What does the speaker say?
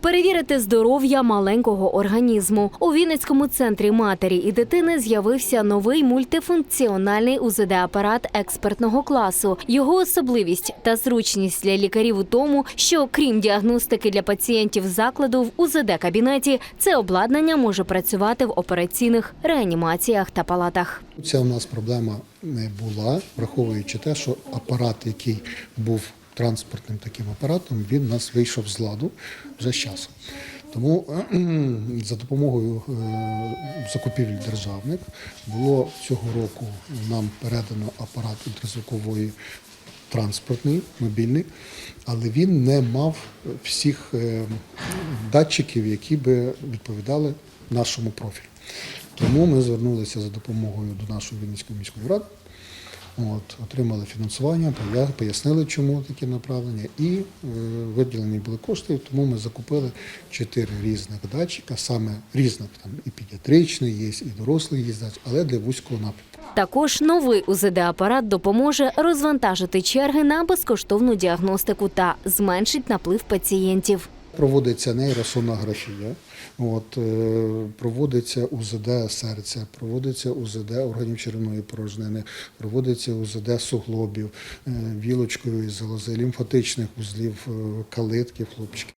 Перевірити здоров'я маленького організму у Вінницькому центрі матері і дитини з'явився новий мультифункціональний УЗД-апарат експертного класу. Його особливість та зручність для лікарів у тому, що крім діагностики для пацієнтів закладу в УЗД-кабінеті, це обладнання може працювати в операційних реанімаціях та палатах. Ця у нас проблема не була, враховуючи те, що апарат, який був транспортним таким апаратом, він нас вийшов з ладу вже з часом. Тому за допомогою е, закупівель державних було цього року нам передано апарат ультразвукової транспортний, мобільний, але він не мав всіх е, датчиків, які би відповідали нашому профілю. Тому ми звернулися за допомогою до нашої Вінницької міської ради. От, отримали фінансування, поя- пояснили, чому такі направлення, і е, виділені були кошти. Тому ми закупили чотири різних датчика, саме різних там і педіатричний, є, і дорослий є але для вузького напрямку. Також новий УЗД-апарат допоможе розвантажити черги на безкоштовну діагностику та зменшить наплив пацієнтів. Проводиться нейросонографія, от, е, проводиться УЗД серця, проводиться УЗД органів черевної порожнини, проводиться УЗД суглобів, е, вілочкової залози, лімфатичних узлів, е, калитки, хлопчиків.